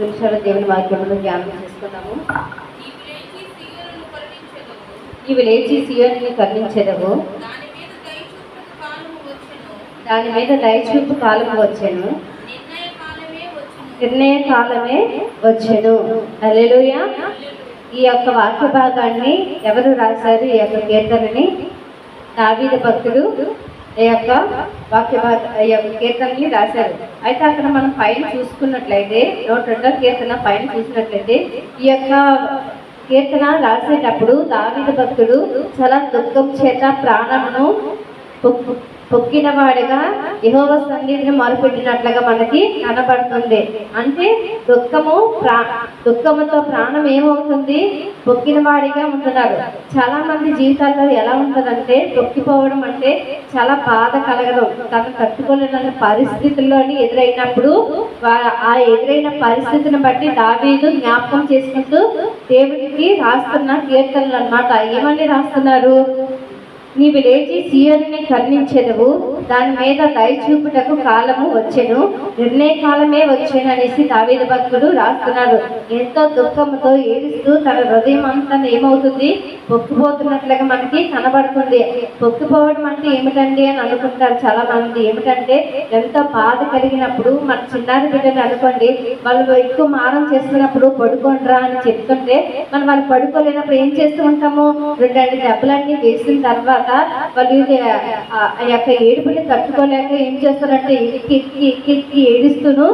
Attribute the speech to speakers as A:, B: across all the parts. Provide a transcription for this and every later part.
A: నిమిషాలు దేవుని వాక్యములను ధ్యానం చేసుకున్నాము
B: నీవు లేచి సీయోనును
A: ఇవి లేచి సియోని కర్ణించెదవు.
B: దాని మీద
A: దయచూపు కాలం వచ్చాను.
B: నిర్ణయ కాలమే వచ్చాను.
A: అల్లెలుయ ఈ యొక్క వాక్య భాగాన్ని ఎవరు రాశారు? ఈ యొక్క కీర్తనని దావీద భక్తుడు ఈ యొక్క వాక్య ఈ యొక్క కీర్తనని రాశారు. అయితే అక్కడ మనం పైన చూసుకున్నట్లయితే నూట రెండో కీర్తన పైన చూసినట్లయితే ఈ యొక్క కీర్తన రాసేటప్పుడు దావీద భక్తుడు చాలా దుఃఖం చేత ప్రాణమును పొక్కు- పొక్కిన యహోవ సన్నిధిని మరుపెట్టినట్లుగా మనకి కనబడుతుంది. అంటే దుఃఖము ప్రా దుఃఖముతో ప్రాణం ఏమవుతుంది? పొక్కిన వాడిగా ఉంటున్నారు. చాలా మంది జీవితాల్లో ఎలా ఉంటుందంటే తొక్కిపోవడం అంటే చాలా బాధ కలగడం. తను తట్టుకోలేని పరిస్థితుల్లోని ఎదురైనప్పుడు ఆ ఎదురైన పరిస్థితిని బట్టి దావీదు జ్ఞాపకం చేసుకుంటూ దేవుడికి రాస్తున్న కీర్తనలు అన్నమాట. ఏమని రాస్తున్నారు? నీవు లేచి సీయోని కర్ణించెదవు. దాని మీద దయచూపుటకు కాలము వచ్చెను. నిర్ణయ కాలమే వచ్చెను అనేసి తావేద భక్తుడు రాస్తున్నాడు. ఎంతో దుఃఖంతో ఏడుస్తూ తన హృదయం అంతా ఏమవుతుంది? పొక్కుపోతున్నట్లుగా మనకి కనబడుతుంది. పొక్కుపోవడం అంటే ఏమిటండి అని అనుకుంటారు చాలా మంది ఏమిటంటే ఎంతో బాధ కలిగినప్పుడు మన చిన్నారి బిడ్డని అనుకోండి వాళ్ళు ఎక్కువ మారం చేస్తున్నప్పుడు పడుకోండిరా అని చెప్తుంటే మనం వాళ్ళు పడుకోలేనప్పుడు ఏం చేస్తూ ఉంటాము? రెండు రెండు దెబ్బలన్నీ వేసిన తర్వాత వాళ్ళు ఆ యొక్క ఏడుపు ఏడుపుని తట్టుకోలేక ఏం చేస్తారంటే ఇక్కి ఇక్కి ఇక్కి ఎక్కి ఏడుస్తూను.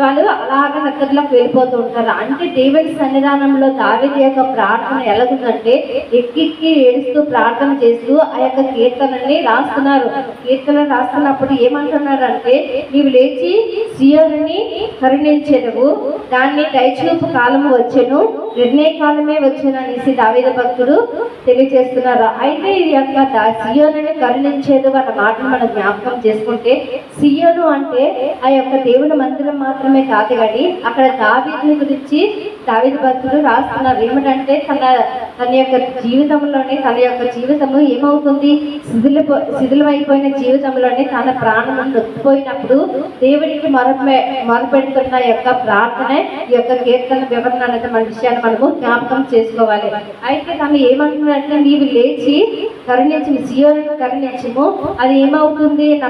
A: వాళ్ళు అలాగ నిద్రలోకి వెళ్ళిపోతూ ఉంటారు. అంటే దేవుని సన్నిధానంలో దావేది యొక్క ప్రార్థన ఎలాగుందంటే ఎక్కిక్కి ఏడుస్తూ ప్రార్థన చేస్తూ ఆ యొక్క కీర్తనని రాస్తున్నారు. కీర్తన రాస్తున్నప్పుడు ఏమంటున్నారంటే నీవు లేచి సియోని కరుణించెదవు. దాన్ని దయచూపు కాలం వచ్చాను. నిర్ణయ కాలమే వచ్చాను అనేసి దావేద భక్తుడు తెలియజేస్తున్నారు. అయితే ఈ యొక్క సియోని సియోనుని కరుణించేది అన్న మాట మనం జ్ఞాపకం చేసుకుంటే సియోను అంటే ఆ యొక్క దేవుని మందిరం మాత్రమే కాదు కానీ అక్కడ దావీదుని గురించి దావీదు భక్తులు రాస్తున్నారు. ఏమిటంటే తన తన యొక్క జీవితంలోనే తన యొక్క జీవితము ఏమవుతుంది? శిథిల శిథిలమైపోయిన జీవితంలోనే తన ప్రాణం నొక్కిపోయినప్పుడు దేవుడికి మరపే మొరపెడుతున్న యొక్క ప్రార్థన ఈ యొక్క కీర్తన వివరణ అనేది మన విషయాన్ని మనము జ్ఞాపకం చేసుకోవాలి. అయితే తను ఏమంటున్నాడంటే నీవు లేచి కరుణించము సియోను కరుణించము. అది ఏమవుతుంది? నా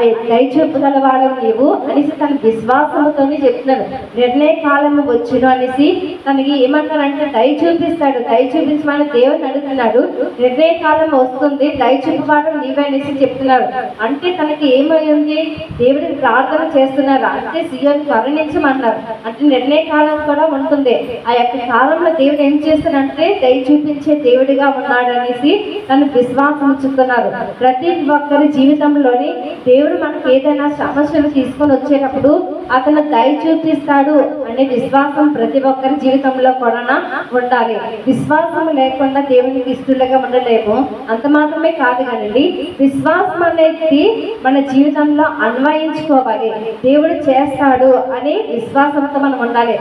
A: దయ దయచూపుగల వాడవు నీవు అనేసి తన విశ్వాసంతోనే చెప్తున్నాడు. నిర్ణయ కాలం వచ్చును అనేసి తనకి ఏమంటారంటే దయ చూపిస్తాడు. దయ చూపించమని దేవుని అడుగుతున్నాడు. నిర్ణయ కాలం వస్తుంది. దయ చూపవాడు నీవే అనేసి చెప్తున్నాడు. అంటే తనకి ఏమైంది దేవుడికి ప్రార్థన చేస్తున్నారు. అంటే సీఎం కరుణించమన్నారు అంటే నిర్ణయ కాలం కూడా ఉంటుంది. ఆ యొక్క కాలంలో దేవుడు ఏం చేస్తాడంటే దయ చూపించే దేవుడిగా ఉన్నాడు అనేసి తను విశ్వాసం ఉంచుతున్నారు ప్రతి ఒక్కరి జీవితంలో జీవితంలోని దేవుడు మనకి ఏదైనా సమస్యలు తీసుకొని వచ్చేటప్పుడు అతను దయ చూపిస్తాడు అనే విశ్వాసం ప్రతి ఒక్కరి జీవితంలో కూడా ఉండాలి. విశ్వాసం లేకుండా దేవునికి ఇష్టలుగా ఉండలేము. అంత మాత్రమే కాదు కానండి విశ్వాసం అనేది మన జీవితంలో అన్వయించుకోవాలి. దేవుడు చేస్తాడు అని విశ్వాసంతో మనం ఉండాలి.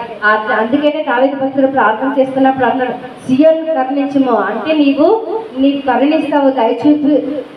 A: అందుకనే దావిద భక్తులు ప్రార్థన చేస్తున్నప్పుడు అన్నాడు సియోను కరుణించము అంటే నీవు నీకు కరుణిస్తావు దయ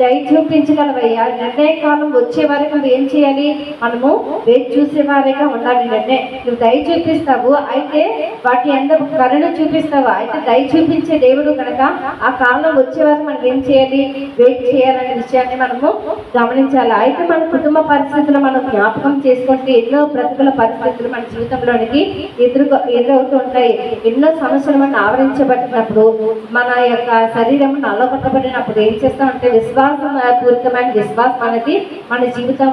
A: దయచూపించగలవయ్యా నిర్ణయ కాలం వచ్చే వరకు నువ్వు ఏం చేయాలి? మనము వేచి చూసేవారిగా ఉండాలి నిర్ణయం నువ్వు దయ చూపిస్తావు. అయితే వాటి అందరూ కరుణ చూపిస్తావు? అయితే దయ చూపించే దేవుడు కనుక ఆ కాలం వచ్చే వరకు మనం ఏం చేయాలి? వెయిట్ చేయాలనే విషయాన్ని మనము గమనించాలి? అయితే మన కుటుంబ పరిస్థితులు మనం జ్ఞాపకం చేసుకుంటే ఎన్నో ప్రతికూల పరిస్థితులు మన జీవితంలోనికి ఎదురు ఎదురవుతూ ఉంటాయి. ఎన్నో సమస్యలు మనం ఆవరించబడినప్పుడు మన యొక్క శరీరం నల్లగొట్టబడినప్పుడు ఏం చేస్తామంటే విశ్వాసం పూరితమైన విశ్వాసం అనేది మన జీవితం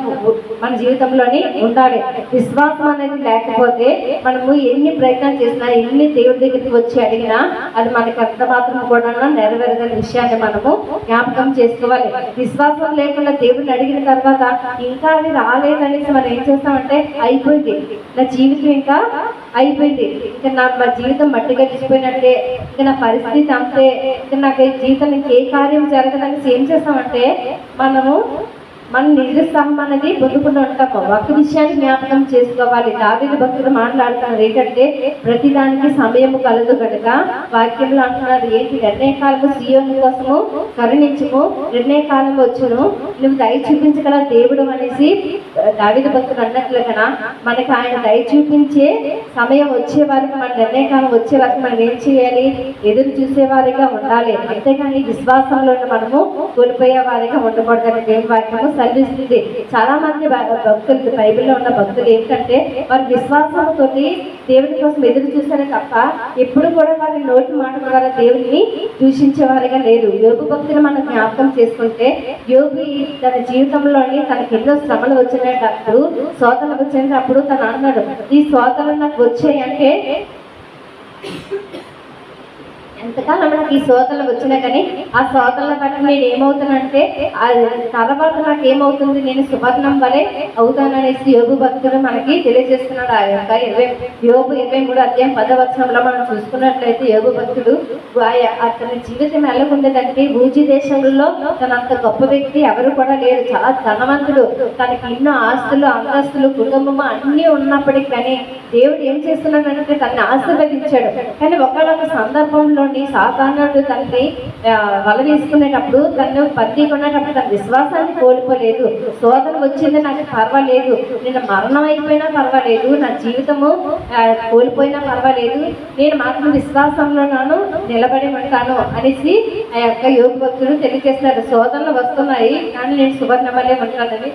A: మన జీవితంలోని ఉండాలి. విశ్వాసం అనేది లేకపోతే మనము ఎన్ని ప్రయత్నాలు చేసినా ఎన్ని దేవుడి దగ్గరికి వచ్చి అడిగినా అది మనకి అంత మాత్రం కూడా నెరవేరదని విషయాన్ని మనము జ్ఞాపకం చేసుకోవాలి. విశ్వాసం లేకుండా దేవుడిని అడిగిన తర్వాత ఇంకా అది రాలేదనేసి మనం ఏం చేస్తామంటే అయిపోయింది. నా జీవితం ఇంకా అయిపోయింది. ఇంకా నా మా జీవితం మట్టిగా తీసిపోయినట్టే ఇంకా నా పరిస్థితి అంతే. ఇంకా నాకు జీవితానికి జీవితం ఇంకే కార్యం జరగదనేసి ఏం చేస్తామంటే మనము మనం నిరుత్సాహం అనేది పొందుకుంటూ ఉంటాము ఒక విషయాన్ని జ్ఞాపకం చేసుకోవాలి. దావేది భక్తులు మాట్లాడుతున్నారు ఏంటంటే ప్రతిదానికి సమయం కలదు కనుక వాక్యంలో అంటున్నారు ఏంటి? నిర్ణయ కాలము సీఎం కోసము కరుణించము నిర్ణయ కాలం వచ్చును. నువ్వు దయ చూపించగల దేవుడు అనేసి దావిద భక్తులు అన్నట్లుగా మనకి ఆయన దయ చూపించే సమయం వచ్చే వరకు మన నిర్ణయ కాలం వచ్చే వరకు మనం ఏం చేయాలి? ఎదురు చూసే వారిగా ఉండాలి. అంతేకాని విశ్వాసంలో మనము కోల్పోయే వారిగా ఉండకూడదని దేవుని వాక్యము సెలవిస్తుంది చాలా మంది భక్తులు బైబిల్లో ఉన్న భక్తులు ఏంటంటే వారి విశ్వాసంతో దేవుని కోసం ఎదురు చూసారే తప్ప ఎప్పుడు కూడా వారి నోటి మాట ద్వారా దేవుని దూషించే వారిగా లేదు యోగు భక్తులు మనం జ్ఞాపకం చేసుకుంటే యోగి తన జీవితంలోని తనకి ఎన్నో శ్రమలు వచ్చినప్పుడు శోతలు వచ్చినప్పుడు తను అన్నాడు ఈ శోతలు నాకు వచ్చాయి అంటే ఎంతకాలం నాకు ఈ శోధనలు వచ్చినా కానీ ఆ శోధనల బట్టి నేను ఏమవుతానంటే ఆ తర్వాత నాకు ఏమవుతుంది నేను సువర్ణం వలె అవుతాననేసి యోగు భక్తులు మనకి తెలియజేస్తున్నాడు. ఆ యొక్క ఇరవై యోగు ఇరవై మూడు అధ్యాయం పదవచనంలో మనం చూసుకున్నట్లయితే యోగు భక్తుడు అతని జీవితం ఎలాగుండేదంటే భూజీ దేశంలో తనంత గొప్ప వ్యక్తి ఎవరు కూడా లేరు. చాలా ధనవంతుడు. తనకి ఎన్నో ఆస్తులు అంతస్తులు కుటుంబము అన్నీ ఉన్నప్పటికీ కానీ దేవుడు ఏం చేస్తున్నాడంటే తనని ఆశీర్వదించాడు. కానీ ఒకనొక సందర్భంలోని సాధారణుడు తనని వల వేసుకునేటప్పుడు తను పత్తి కొనేటప్పుడు తన విశ్వాసాన్ని కోల్పోలేదు. శోధన వచ్చింది నాకు పర్వాలేదు. నేను మరణం అయిపోయినా పర్వాలేదు. నా జీవితము కోల్పోయినా పర్వాలేదు. నేను మాత్రం విశ్వాసంలోనూ నిలబడి ఉంటాను అనేసి ఆ యొక్క యోగ భక్తులు తెలియజేస్తారు శోధనలు వస్తున్నాయి కానీ నేను సువర్ణమలే ఉంటానని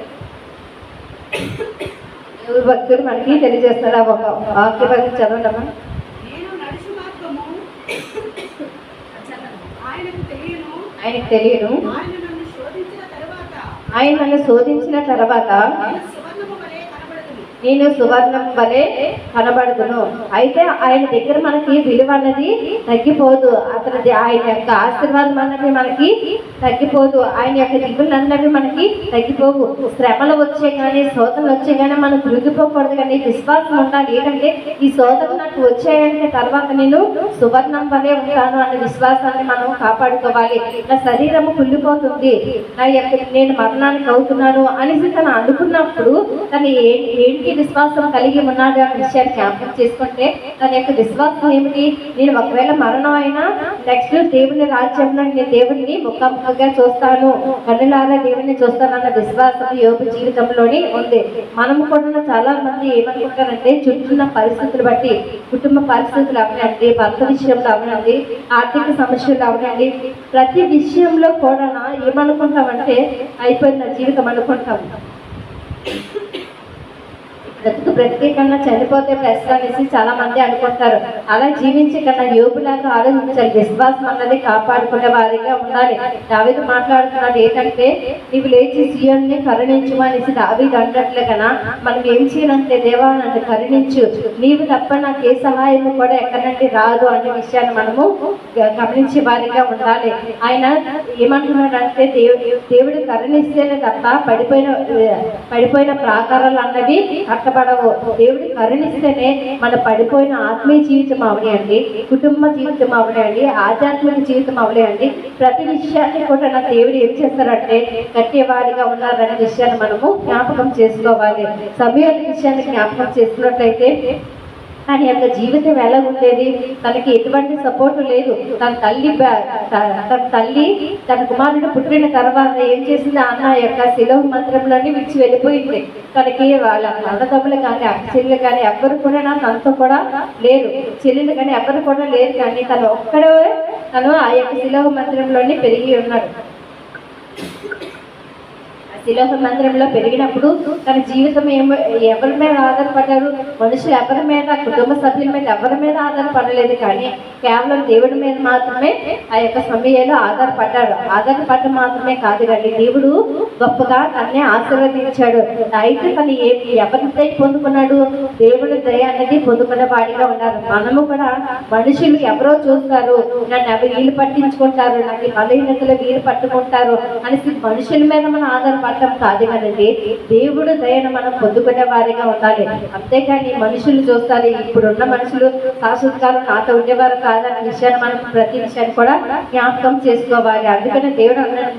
A: యోగ భక్తులు మనకి తెలియజేస్తారు ఆ ఒక వాక్య చదవడమా
C: ఆయనకు తెలియను. ఆయన నన్ను శోధించిన తరువాత
A: ఆయన నన్ను శోధించిన తర్వాత
C: నేను సువర్ణము వలె కనబడదును
A: నేను సువర్ణం వలె కనబడుతును అయితే ఆయన దగ్గర మనకి విలువ అన్నది తగ్గిపోదు. అతనిది ఆయన యొక్క ఆశీర్వాదం అన్నది మనకి తగ్గిపోదు. ఆయన యొక్క దిగులు అన్నవి మనకి తగ్గిపోవు. శ్రమలు వచ్చే కానీ శోధనలు వచ్చే కానీ మనం కృంగిపోకూడదు కానీ విశ్వాసం ఉండాలి. ఏంటంటే ఈ శోధనలు నాకు వచ్చాయంటే తర్వాత నేను సువర్ణం వలె ఉంటాను అనే విశ్వాసాన్ని మనం కాపాడుకోవాలి. నా శరీరము కుళ్ళిపోతుంది. నా యొక్క నేను మరణానికి అవుతున్నాను అనేసి తను అనుకున్నప్పుడు తను ఏంటి విశ్వాసం కలిగి ఉన్నాడు అనే విషయాన్ని జ్ఞాపకం చేసుకుంటే తన యొక్క విశ్వాసం ఏమిటి? నేను ఒకవేళ మరణం అయినా నెక్స్ట్ దేవుని రాజ్యంలో నేను దేవుడిని ముఖాముఖంగా చూస్తాను. కన్నులారా దేవుని చూస్తాను అన్న విశ్వాసం యోగ జీవితంలోనే ఉంది. మనము కూడా చాలా మంది ఏమనుకుంటారంటే చుట్టూన్న పరిస్థితులు బట్టి కుటుంబ పరిస్థితులు అవనండి భర్త విషయంలో అవనండి ఆర్థిక సమస్యలు అవనండి. ప్రతి విషయంలో కూడా ఏమనుకుంటామంటే అయిపోయింది నా జీవితం అనుకుంటాం. బ్రతుకు కన్నా చనిపోతే బెస్ట్ అనేసి చాలా మంది అనుకుంటారు. అలా జీవించే కన్నా యోగులాగా ఆలోచించాలి. విశ్వాసం అన్నది కాపాడుకునే వారిగా ఉండాలి. దావిది మాట్లాడుతున్నాడు ఏంటంటే నీవు లేచి సీఎంని కరుణించు అనేసి దావిది అన్నట్లు కన్నా మనం ఏం చేయాలంటే దేవా నన్ను కరుణించు. నీవు తప్ప నాకు ఏ సహాయం కూడా ఎక్కడి నుండి రాదు అనే విషయాన్ని మనము గమనించే వారిగా ఉండాలి. ఆయన ఏమంటున్నాడంటే దేవుడు దేవుడు కరుణిస్తేనే తప్ప పడిపోయిన పడిపోయిన ప్రాకారాలు అన్నవి కట్టబడవు. దేవుడు కరుణిస్తేనే మన పడిపోయిన ఆత్మీయ జీవితం అవనియండి కుటుంబ జీవితం అవనియండి ఆధ్యాత్మిక జీవితం అవనియండి ప్రతి విషయాన్ని కూడా నా దేవుడు ఏం చేస్తారంటే కట్టేవాడిగా ఉన్నారనే విషయాన్ని మనము జ్ఞాపకం చేసుకోవాలి. సమయాల విషయాన్ని జ్ఞాపకం చేసుకున్నట్లయితే తన యొక్క జీవితం ఎలా ఉండేది? తనకి ఎటువంటి సపోర్ట్ లేదు. తన తల్లి తన తల్లి తన కుమారుడు పుట్టిన తర్వాత ఏం చేసింది? అన్న యొక్క శిలవ మంత్రంలోనే విడిచి వెళ్ళిపోయింది. తనకి వాళ్ళ అన్నదమ్ములు కానీ అక్క చెల్లెలు కానీ ఎవ్వరు కూడా నా తనతో కూడా లేరు. చెల్లెలు కానీ ఎవ్వరు కూడా లేరు. కానీ తను ఒక్కడే తను ఆ యొక్క శిలవ మంత్రంలోనే పెరిగి ఉన్నాడు. శిలోహ మందిరంలో పెరిగినప్పుడు తన జీవితం ఏమో ఎవరి మీద ఆధారపడ్డారు? మనుషులు ఎవరి మీద కుటుంబ సభ్యుల మీద ఎవరి మీద ఆధారపడలేదు కానీ కేవలం దేవుడి మీద మాత్రమే ఆ యొక్క సమయంలో ఆధారపడ్డాడు ఆధారపడ్డ మాత్రమే కాదు కానీ దేవుడు గొప్పగా తన్నే ఆశీర్వదించాడు. అయితే తను ఏ ఎవరి దయ పొందుకున్నాడు? దేవుడి దయ అనేది పొందుకున్న వాడిగా ఉన్నారు. మనము కూడా మనుషులు ఎవరో చూస్తారు. నన్ను ఎవరు వీలు పట్టించుకుంటారు నాకు బలహీనతలు వీలు పట్టుకుంటారు అనేసి మనుషుల మీద మనం ఆధారపడటం కాదు కదండి దేవుడు దయను మనం పొందుకునే వారిగా ఉండాలి. అంతేకాని మనుషులు చూస్తారు ఇప్పుడున్న మనుషులు శాశ్వతకాలం నాతో ఉండేవారు కాదన్న విషయాన్ని మనం ప్రతి విషయాన్ని కూడా జ్ఞాపకం చేసుకోవాలి. అందుకని దేవుడు అన్నాడు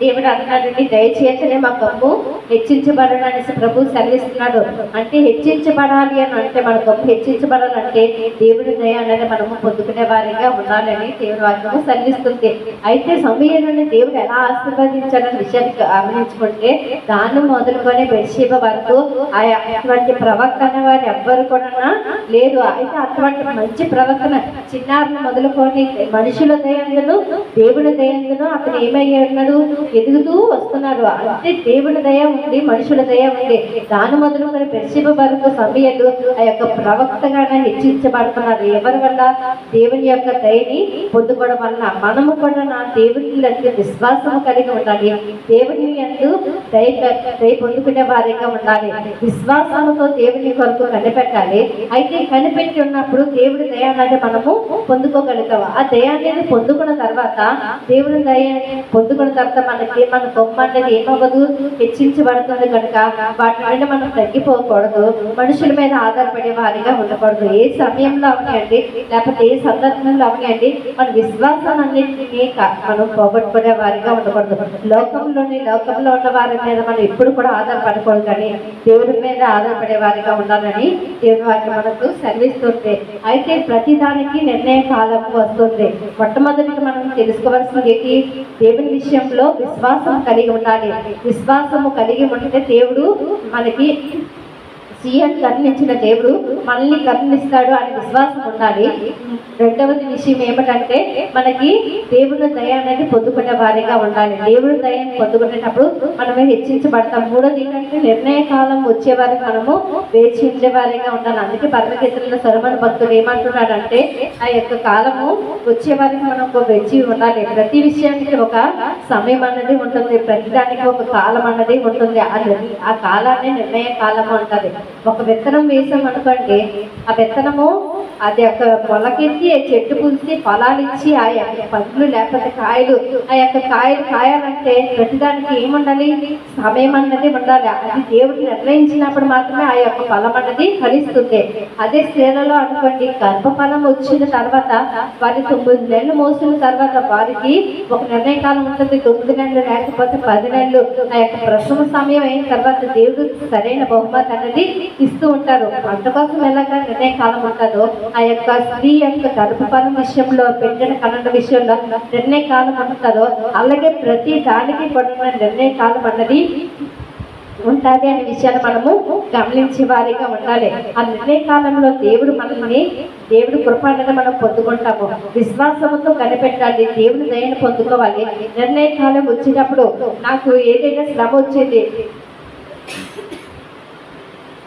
A: దేవుడు అన్నాడండి దయచేతనే మా కమ్ము హెచ్చించబడను అనేసి ప్రభు సెలవిస్తున్నాడు అంటే హెచ్చించబడాలి అని అంటే మన కమ్ము హెచ్చించబడాలంటే దేవుడి దయ అనేది మనము పొందుకునే వారిగా ఉండాలని దేవుడు వాక్యము సెలవిస్తుంది అయితే సమయంలోనే దేవుడు ఎలా ఆశీర్వదించాలనే విషయాన్ని గమనించుకుంటే దాన్ని మొదలుకొని బెడ్షీప వరకు ఆ అటువంటి ప్రవక్త అనే వారు ఎవ్వరు కూడా లేదు అయితే అటువంటి మంచి ప్రవర్తన చిన్నారులు మొదలుకొని మనుషుల దయందును దేవుడి దయందును అతను ఏమయ్యాడు ఎదుగుతూ వస్తున్నాడు అంటే దేవుని దయ ఉంది మనుషుల దయ ఉంది. దాని మొదలుకొని ప్రసిబ వరకు సమయంలో ఆ యొక్క ప్రవక్తగానే హెచ్చించబడుతున్నారు ఎవరి వల్ల? దేవుని యొక్క దయని పొందుకోవడం వల్ల మనము కూడా నా దేవుని అంటే విశ్వాసం కలిగి ఉండాలి. దేవుని ఎందు దయ దయ పొందుకునే వారిగా ఉండాలి. విశ్వాసంతో దేవుని కొరకు కనిపెట్టాలి. అయితే కనిపెట్టి ఉన్నప్పుడు దేవుడి దయ అనేది మనము పొందుకోగలుగుతాం ఆ దయ అనేది పొందుకున్న తర్వాత దేవుని దయ పొందుకున్న తర్వాత మనకి మన కొమ్మ అనేది ఏమవ్వదు హెచ్చించబడుతుంది కనుక వాటి వల్ల మనం తగ్గిపోకూడదు. మనుషుల మీద ఆధారపడే వారిగా ఉండకూడదు. ఏ సమయంలో అవనండి లేకపోతే ఏ సందర్భంలో అవనండి మన విశ్వాసం అన్నింటినీ మనం పోగొట్టుకునే వారిగా ఉండకూడదు. లోకంలోని లోకంలో ఉన్న వారి మీద మనం ఎప్పుడు కూడా ఆధారపడకూడదు కానీ దేవుడి మీద ఆధారపడే వారిగా ఉండాలని దేవుడి వారికి మనకు సెలవిస్తుంది. అయితే ప్రతిదానికి నిర్ణయ కాలం వస్తుంది. మొట్టమొదటిగా మనం తెలుసుకోవాల్సింది దేవుని విషయంలో విశ్వాసం కలిగి ఉండాలి. విశ్వాసము కలిగి ఉంటే దేవుడు మనకి సీఎం కరుణించిన దేవుడు మళ్ళీ కరుణిస్తాడు అనే విశ్వాసం ఉండాలి. రెండవది విషయం ఏమిటంటే మనకి దేవుడు దయ అనేది పొందుకునే వారిగా ఉండాలి. దేవుడు దయని పొందుకునేటప్పుడు మనమే హెచ్చించబడతాం. మూడోది ఏంటంటే నిర్ణయ కాలం వచ్చే వారికి మనము వేచి ఉండే వారిగా ఉండాలి. అందుకే పరమగీతల్లో సరమణ భక్తుడు ఏమంటున్నాడంటే ఆ యొక్క కాలము వచ్చే వారికి మనం ఒక వేచి ఉండాలి. ప్రతి విషయానికి ఒక సమయం అన్నది ఉంటుంది. ప్రతిదానికి ఒక కాలం అన్నది ఉంటుంది. ఆ ఆ కాలాన్ని నిర్ణయ కాలము అంటది ఒక విత్తనం వేసాం అనుకోండి ఆ విత్తనము అది యొక్క పొలకెత్తి చెట్టు పులిసి ఫలాలు ఇచ్చి ఆ యొక్క పండ్లు లేకపోతే కాయలు ఆ యొక్క కాయలు కాయాలంటే ప్రతిదానికి ఏముండాలి? సమయం అన్నది ఉండాలి. అది దేవుడు నిర్ణయించినప్పుడు మాత్రమే ఆ యొక్క ఫలం అన్నది ఫలిస్తుంది. అదే స్త్రీలలో అనుకోండి గర్భఫలం వచ్చిన తర్వాత వారి తొమ్మిది నెలలు మోసిన తర్వాత వారికి ఒక నిర్ణయ కాలం ఉంటుంది. తొమ్మిది నెలలు లేకపోతే పది నెలలు. ఆ యొక్క ప్రసవ సమయం అయిన తర్వాత దేవుడు సరైన బహుమతి అనేది ఇస్తూ ఉంటారు. అంతకోసం ఎలాగ నిర్ణయ కాలం ఉంటుందో ఆ యొక్క స్త్రీ యొక్క గర్భఫలం విషయంలో పెట్టిన కన్నడ విషయంలో నిర్ణయ కాలం ఉంటుందో అలాగే ప్రతి దానికి కూడా నిర్ణయ కాలం అన్నది ఉంటుంది అనే విషయాన్ని మనము గమనించే వారిగా ఉండాలి. ఆ నిర్ణయ కాలంలో దేవుడు మనల్ని దేవుడు కృప అనేది మనం పొందుకుంటాము. విశ్వాసంతో కనిపెట్టాలి దేవుని దయను పొందుకోవాలి. నిర్ణయ కాలం వచ్చినప్పుడు నాకు ఏదైనా శ్రమ వచ్చేది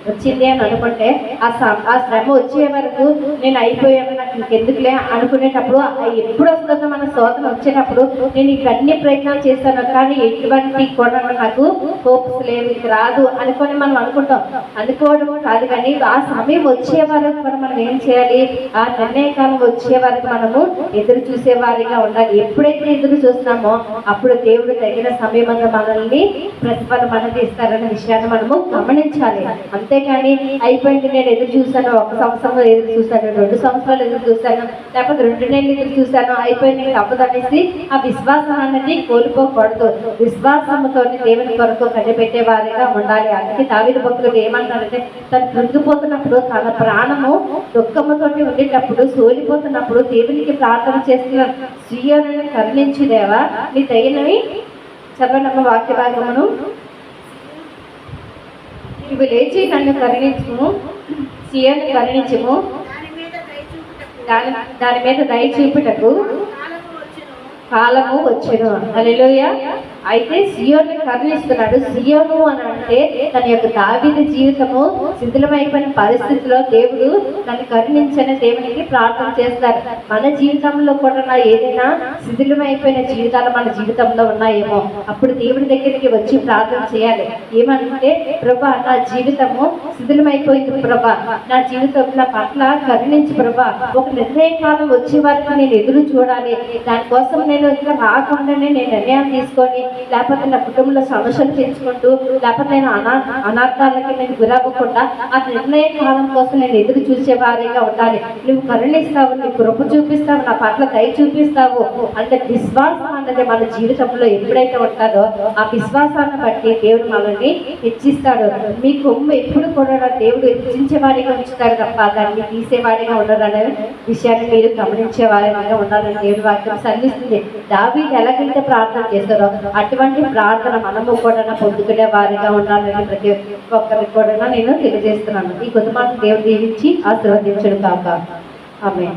A: వచ్చింది అని అనుకుంటే ఆ శ్రమ ఆ శ్రమ వచ్చే వరకు నేను అయిపోయాను. నాకు ఇంకెందుకులే అనుకునేటప్పుడు ఎప్పుడు వస్తుందో మన శోధన వచ్చేటప్పుడు నేను ఇవన్నీ ప్రయత్నాలు చేస్తాను కానీ ఎటువంటి కూడా నాకు హోప్స్ లేవు ఇది రాదు అనుకొని మనం అనుకుంటాం. అనుకోవడం కాదు కానీ ఆ సమయం వచ్చే వరకు మనం మనం ఏం చేయాలి? ఆ నిర్ణయకాలం వచ్చే వరకు మనము ఎదురు చూసే వారిగా ఉండాలి. ఎప్పుడైతే ఎదురు చూస్తున్నామో అప్పుడు దేవుడు తగిన సమయం మనల్ని ప్రతిఫలం అనేది ఇస్తారనే విషయాన్ని మనము గమనించాలి. అంతేకాని అయిపోయింది నేను ఎదురు చూశాను ఒక సంవత్సరం ఎదురు చూశాను రెండు సంవత్సరాలు ఎదురు చూశాను లేకపోతే రెండు నెలలు ఎదురు చూశాను అయిపోయింది తప్పదు అనేసి ఆ విశ్వాసం అనేది కోల్పోకూడదు. విశ్వాసంతో దేవుని కొరకు కనిపెట్టే వారిగా ఉండాలి. అందుకే దావిద భక్తులు ఏమంటారంటే తను కృంగిపోతున్నప్పుడు తన ప్రాణము దుఃఖముతోటి ఉండేటప్పుడు సోలిపోతున్నప్పుడు దేవునికి ప్రార్థన చేస్తున్న తరలించి కరుణించుదేవా? నీ తగినవి చదవనమ్మ వాక్య భాగమును ఇవి లేచి నన్ను కరుణించుము సీఎను కరుణించుము.
C: దాని
A: దాని మీద దయ చూపుటకు
C: కాలము వచ్చును.
A: కాలము అయితే సియోని కరుణిస్తున్నాడు. సియోను అని అంటే తన యొక్క దావిద జీవితము శిథిలమైపోయిన పరిస్థితిలో దేవుడు తను కరుణించని దేవునికి ప్రార్థన చేస్తారు. మన జీవితంలో కూడా నా ఏదైనా శిథిలమైపోయిన జీవితాలు మన జీవితంలో ఉన్నాయేమో అప్పుడు దేవుడి దగ్గరికి వచ్చి ప్రార్థన చేయాలి. ఏమంటే ప్రభా నా జీవితము శిథిలమైపోయింది ప్రభా. నా జీవితం నా పట్ల కరుణించి ప్రభా. ఒక నిర్ణయ కాలం వచ్చే వరకు నేను ఎదురు చూడాలి. దానికోసం నేను ఇక్కడ రాకుండానే నేను నిర్ణయం తీసుకొని లేకపోతే నా కుటుంబంలో సమస్యలు తెచ్చుకుంటూ లేకపోతే నేను అనా అనార్థాలకి నేను గురవ్వకుండా ఆ నిర్ణయ కాలం కోసం నేను ఎదురు చూసే వారిగా ఉండాలి. నువ్వు కరుణిస్తావు నీ కృప చూపిస్తావు నా పట్ల దయ చూపిస్తావు అంటే విశ్వాసం అన్నది మన జీవితంలో ఎప్పుడైతే ఉంటుందో ఆ విశ్వాసాన్ని బట్టి దేవుడు మనల్ని హెచ్చిస్తాడు. మీ కొమ్ము ఎప్పుడు కూడా దేవుడు హెచ్చించే వారిగా ఉంచుతాడు తప్ప దాన్ని తీసేవాడిగా ఉండదనే విషయాన్ని మీరు గమనించే వారిగా ఉండాలని దేవుడు వాక్యం సంధిస్తుంది దావి ఎలాగైతే ప్రార్థన చేస్తారో అటువంటి ప్రార్థన మనము కూడా పొందుకునే వారిగా ఉండాలని ప్రతి ఒక్కరికి కూడా నేను తెలియజేస్తున్నాను. ఈ కొద్ది మాట దేవుడు దీవించి ఆశీర్వదించడం కాక ఆమె